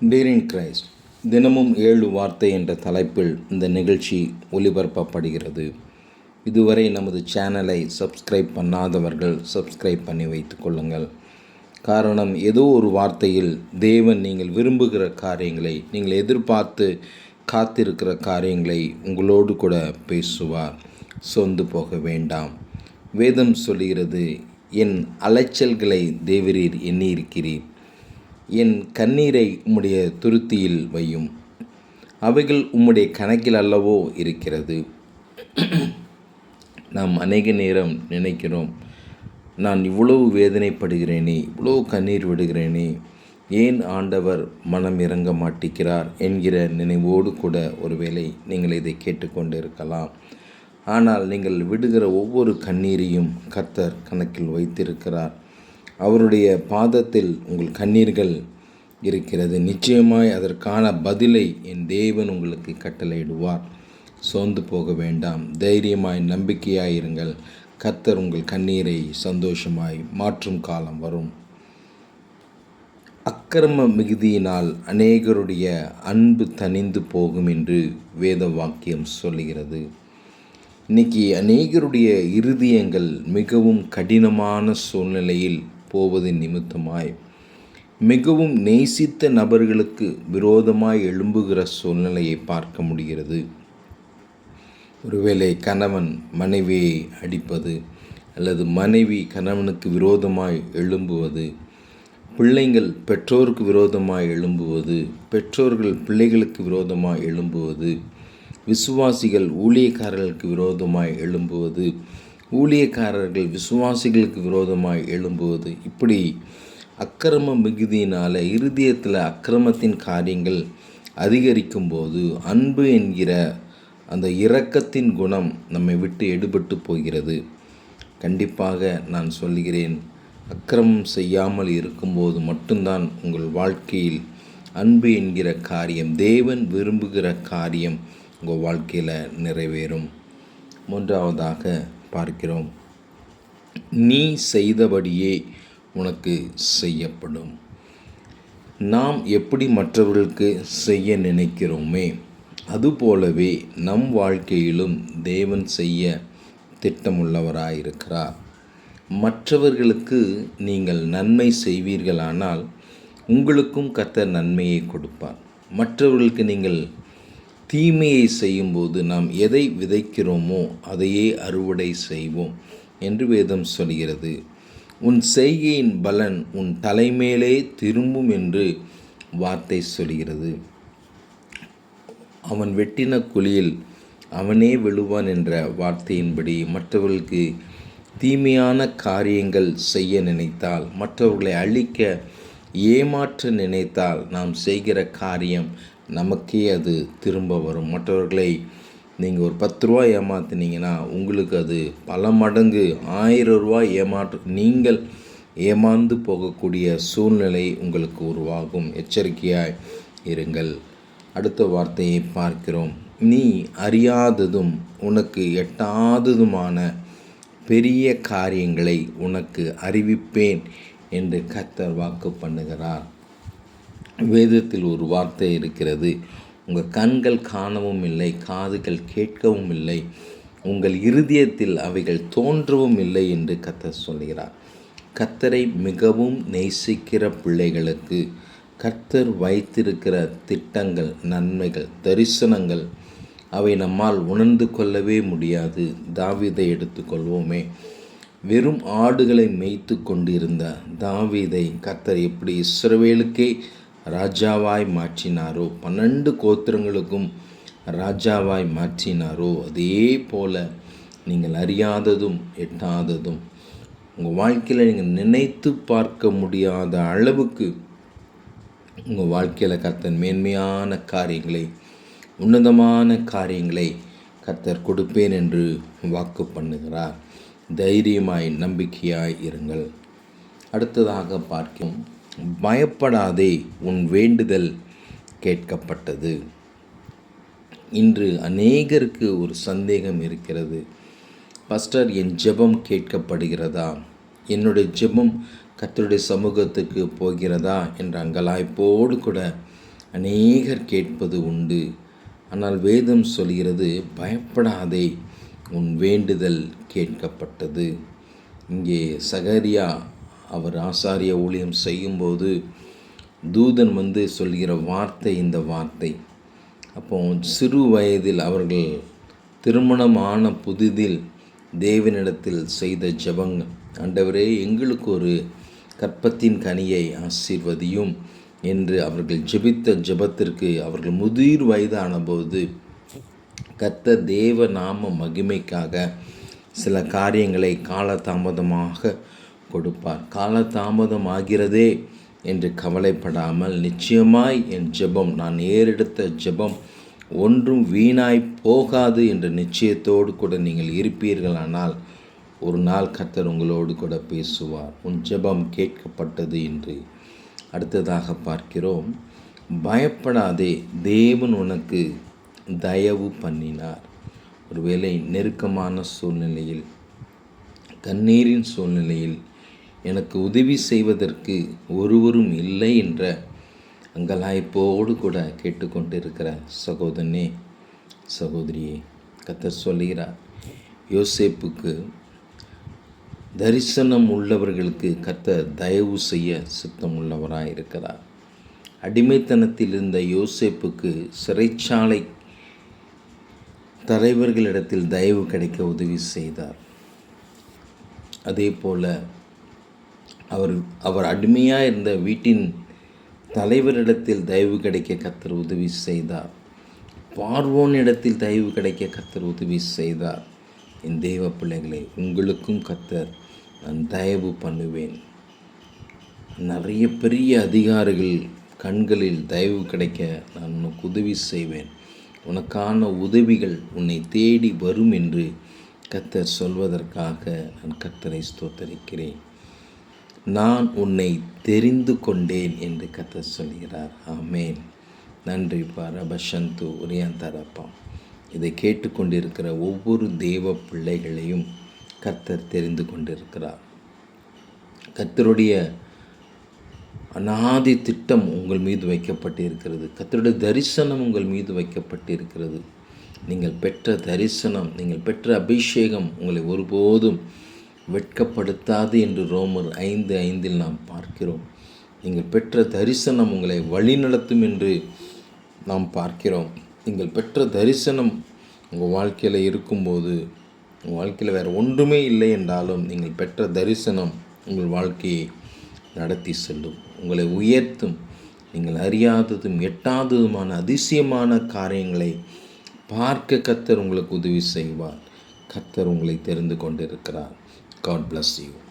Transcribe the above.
டீரின் Christ தினமும் ஏழு வார்த்தை என்ற தலைப்பில் இந்த நிகழ்ச்சி ஒளிபரப்பப்படுகிறது. இதுவரை நமது சேனலை சப்ஸ்கிரைப் பண்ணாதவர்கள் சப்ஸ்கிரைப் பண்ணி வைத்து கொள்ளுங்கள். காரணம் ஏதோ ஒரு வார்த்தையில் தேவன் நீங்கள் விரும்புகிற காரியங்களை நீங்கள் எதிர்பார்த்து காத்திருக்கிற காரியங்களை உங்களோடு கூட பேசுவார். சொந்து போக வேண்டாம். வேதம் சொல்கிறது என் அலைச்சல்களை தேவரீர் எண்ணியிருக்கிறீர். என் கண்ணீரை உம்முடைய துருத்தியில் வையும். அவைகள் உம்முடைய கணக்கில் அல்லவோ இருக்கிறது. நாம் அநேக நேரம் நினைக்கிறோம். நான் இவ்வளவு வேதனைப்படுகிறேனே இவ்வளோ கண்ணீர் விடுகிறேனே ஏன் ஆண்டவர் மனம் இறங்க மாட்டிக்கிறார் என்கிற நினைவோடு கூட ஒருவேளை நீங்கள் இதை கேட்டுக்கொண்டு இருக்கலாம் ஆனால் நீங்கள் விடுகிற ஒவ்வொரு கண்ணீரையும் கர்த்தர் கணக்கில் வைத்திருக்கிறார். அவருடைய பாதத்தில் உங்கள் கண்ணீர்கள் இருக்கிறது. நிச்சயமாய் அதற்கான பதிலை என் தேவன் உங்களுக்கு கட்டளையிடுவார். சோர்ந்து போக வேண்டாம். தைரியமாய் நம்பிக்கையாயிருங்கள் கத்தர் உங்கள் கண்ணீரை சந்தோஷமாய் மாற்றும் காலம் வரும். அக்கிரம மிகுதியினால் அநேகருடைய அன்பு தணிந்து போகும் என்று வேத வாக்கியம் சொல்லுகிறது. இன்னைக்கு அநேகருடைய இருதயங்கள் மிகவும் கடினமான சூழ்நிலையில் போவது நிமித்தமாய். மிகவும் நேசித்த நபர்களுக்கு விரோதமாய் எழும்புகிற சூழ்நிலையை பார்க்க முடிகிறது. ஒருவேளை கணவன் மனைவியை அடிப்பது அல்லது மனைவி கணவனுக்கு விரோதமாய் எழும்புவது பிள்ளைங்கள் பெற்றோருக்கு விரோதமாய் எழும்புவது பெற்றோர்கள் பிள்ளைகளுக்கு விரோதமாய் எழும்புவது விசுவாசிகள் ஊழியக்காரர்களுக்கு விரோதமாய் எழும்புவது ஊழியக்காரர்கள் விசுவாசிகளுக்கு விரோதமாய் எழும்புவது இப்படி அக்கிரம மிகுதியினால் இருதயத்தில் அக்கிரமத்தின் காரியங்கள் அதிகரிக்கும் போது அன்பு என்கிற அந்த இரக்கத்தின் குணம் நம்மை விட்டு எடுபட்டு போகிறது. கண்டிப்பாக நான் சொல்கிறேன் அக்கிரமம் செய்யாமல் இருக்கும்போது மட்டும்தான் உங்கள் வாழ்க்கையில் அன்பு என்கிற காரியம் தேவன் விரும்புகிற காரியம் உங்கள் வாழ்க்கையில் நிறைவேறும். மூன்றாவதாக பார்க்கிறோம். நீ செய்தபடியே உனக்கு செய்யப்படும். நாம் எப்படி மற்றவர்களுக்கு செய்ய நினைக்கிறோமே அதுபோலவே நம் வாழ்க்கையிலும் தேவன் செய்ய திட்டமுள்ளவராயிருக்கிறார். மற்றவர்களுக்கு நீங்கள் நன்மை செய்வீர்களானால் உங்களுக்கும் கத்த நன்மையை கொடுப்பார். மற்றவர்களுக்கு நீங்கள் தீமையை செய்யும்போது நாம் எதை விதைக்கிறோமோ அதையே அறுவடை செய்வோம் என்று வேதம் சொல்கிறது. உன் செய்கையின் பலன் உன் தலைமேலே திரும்பும் என்று வார்த்தை சொல்கிறது. அவன் வெட்டின குழியில் அவனே விழுவான் என்ற வார்த்தையின்படி மற்றவர்களுக்கு தீமையான காரியங்கள் செய்ய நினைத்தால் மற்றவர்களை அழிக்க ஏமாற்ற நினைத்தால் நாம் செய்கிற காரியம் நமக்கே அது திரும்ப வரும். மற்றவர்களை நீங்கள் ஒரு பத்து ரூபா ஏமாத்தினீங்கன்னா உங்களுக்கு அது பல மடங்கு ஆயிரம் ரூபாய் ஏமாற்று நீங்கள் ஏமாந்து போகக்கூடிய சூழ்நிலை உங்களுக்கு உருவாகும். எச்சரிக்கையாய் இருங்கள். அடுத்த வார்த்தையை பார்க்கிறோம். நீ அறியாததும் உனக்கு எட்டாததுமான பெரிய காரியங்களை உனக்கு அறிவிப்பேன் என்று கர்த்தர் வாக்கு பண்ணுகிறார். வேதத்தில் ஒரு வார்த்தை இருக்கிறது. உங்கள் கண்கள் காணவும் இல்லை காதுகள் கேட்கவும் இல்லை உங்கள் இருதயத்தில் அவைகள் தோன்றவும் இல்லை என்று கத்தர் சொல்கிறார் கத்தரை மிகவும் நேசிக்கிற பிள்ளைகளுக்கு கர்த்தர் வைத்திருக்கிற திட்டங்கள் நன்மைகள் தரிசனங்கள் அவை நம்மால் உணர்ந்து கொள்ளவே முடியாது. தாவிதை எடுத்துக்கொள்வோமே வெறும் ஆடுகளை மேய்த்து கொண்டிருந்த தாவீதை கர்த்தர் எப்படி இஸ்ரவேலுக்கே ராஜாவாய் மாற்றினாரோ? பன்னெண்டு கோத்திரங்களுக்கும் ராஜாவாய் மாற்றினாரோ? அதே போல நீங்கள் அறியாததும் எட்டாததும் உங்கள் வாழ்க்கையில் நீங்கள் நினைத்து பார்க்க முடியாத அளவுக்கு உங்கள் வாழ்க்கையில் கர்த்தர் மேன்மையான காரியங்களை உன்னதமான காரியங்களை கர்த்தர் கொடுப்பேன் என்று வாக்கு பண்ணுகிறார். தைரியமாய் நம்பிக்கையாய் இருங்கள். அடுத்ததாக பார்க்கும் பயப்படாதே உன் வேண்டுதல் கேட்கப்பட்டது. இன்று அநேகருக்கு ஒரு சந்தேகம் இருக்கிறது. பஸ்டர் என் ஜெபம் கேட்கப்படுகிறதா? என்னுடைய ஜெபம் கத்தருடைய சமூகத்துக்கு போகிறதா? என்ற அங்கலாய்ப்போடு கூட அநேகர் கேட்பது உண்டு. ஆனால் வேதம் சொல்கிறது பயப்படாதே உன் வேண்டுதல் கேட்கப்பட்டது. இங்கே சகரியா அவர் ஆசாரிய ஊழியம் செய்யும்போது தூதன் வந்து சொல்கிற வார்த்தை இந்த வார்த்தை. அப்போ சிறு வயதில் அவர்கள் திருமணமான புதிதில் தேவனிடத்தில் செய்த ஜபங்க ஆண்டவரே எங்களுக்கு ஒரு கற்பத்தின் கனியை ஆசீர்வதியும் என்று அவர்கள் ஜெபித்த ஜெபத்திற்கு அவர்கள் முதிர் வயதான போது கத்த தேவ நாம மகிமைக்காக சில காரியங்களை காலதாமதமாக கொடுப்பார். கால தாமதம் ஆகிறதே என்று கவலைப்படாமல் நிச்சயமாய் என் ஜெபம் நான் ஏறெடுத்த ஜெபம் ஒன்றும் வீணாய் போகாது என்ற நிச்சயத்தோடு கூட நீங்கள் இருப்பீர்களானால் ஒரு நாள் கர்த்தர் உங்களோடு கூட பேசுவார். உன் ஜெபம் கேட்கப்பட்டது என்று அடுத்ததாக பார்க்கிறோம். பயப்படாதே தேவன் உனக்கு தயவு பண்ணினார். ஒருவேளை நெருக்கமான சூழ்நிலையில் கண்ணீரின் சூழ்நிலையில் எனக்கு உதவி செய்வதற்கு ஒருவரும் இல்லை என்ற அங்கலாய்ப்போடு கூட கேட்டுக்கொண்டிருக்கிற சகோதரனே சகோதரியே கத்தர் சொல்லுகிறார் யோசேப்புக்கு தரிசனம் உள்ளவர்களுக்கு கத்தர் தயவு செய்ய சித்தம் உள்ளவராக இருக்கிறார் அடிமைத்தனத்தில் இருந்த யோசேப்புக்கு சிறைச்சாலை தலைவர்களிடத்தில் தயவு கிடைக்க உதவி செய்தார். அதே போல் அவர் அவர் அடிமையாக இருந்த வீட்டின் தலைவரிடத்தில் தயவு கிடைக்க கத்தர் உதவி செய்தார். பார்வோன் இடத்தில் தயவு கிடைக்க கத்தர் உதவி செய்தார். என் தெய்வ பிள்ளைகளை உங்களுக்கும் கத்தர் நான் தயவு பண்ணுவேன். நிறைய பெரிய அதிகாரிகள் கண்களில் தயவு கிடைக்க நான் உனக்கு உதவி செய்வேன். உனக்கான உதவிகள் உன்னை தேடி வரும் என்று கத்தர் சொல்வதற்காக நான் கத்தரை ஸ்தோத்தரிக்கிறேன். நான் உன்னை தெரிந்து கொண்டேன் என்று கத்தர் சொல்கிறார். ஆமேன். நன்றி பரபசந்து உரியாந்தரப்பா. இதை கேட்டுக்கொண்டிருக்கிற ஒவ்வொரு தெய்வ பிள்ளைகளையும் கர்த்தர் தெரிந்து கொண்டிருக்கிறார். கர்த்தருடைய அநாதி திட்டம் உங்கள் மீது வைக்கப்பட்டிருக்கிறது. கர்த்தருடைய தரிசனம் உங்கள் மீது வைக்கப்பட்டிருக்கிறது. நீங்கள் பெற்ற தரிசனம் நீங்கள் பெற்ற அபிஷேகம் உங்களை ஒருபோதும் வெட்கப்படுத்தாது என்று ரோமர் ஐந்து ஐந்தில் நாம் பார்க்கிறோம். நீங்கள் பெற்ற தரிசனம் உங்களை வழிநடத்தும் என்று நாம் பார்க்கிறோம். நீங்கள் பெற்ற தரிசனம் உங்கள் வாழ்க்கையில் இருக்கும்போது உங்கள் வாழ்க்கையில் வேறு ஒன்றுமே இல்லை என்றாலும் நீங்கள் பெற்ற தரிசனம் உங்கள் வாழ்க்கையை நடத்தி செல்லும். உங்களை உயர்த்தும் நீங்கள் அறியாததும் எட்டாததுமான அதிசயமான காரியங்களை பார்க்க கத்தர் உங்களுக்கு உதவி செய்வார். கத்தர் உங்களை தெரிந்து கொண்டிருக்கிறார். God bless you.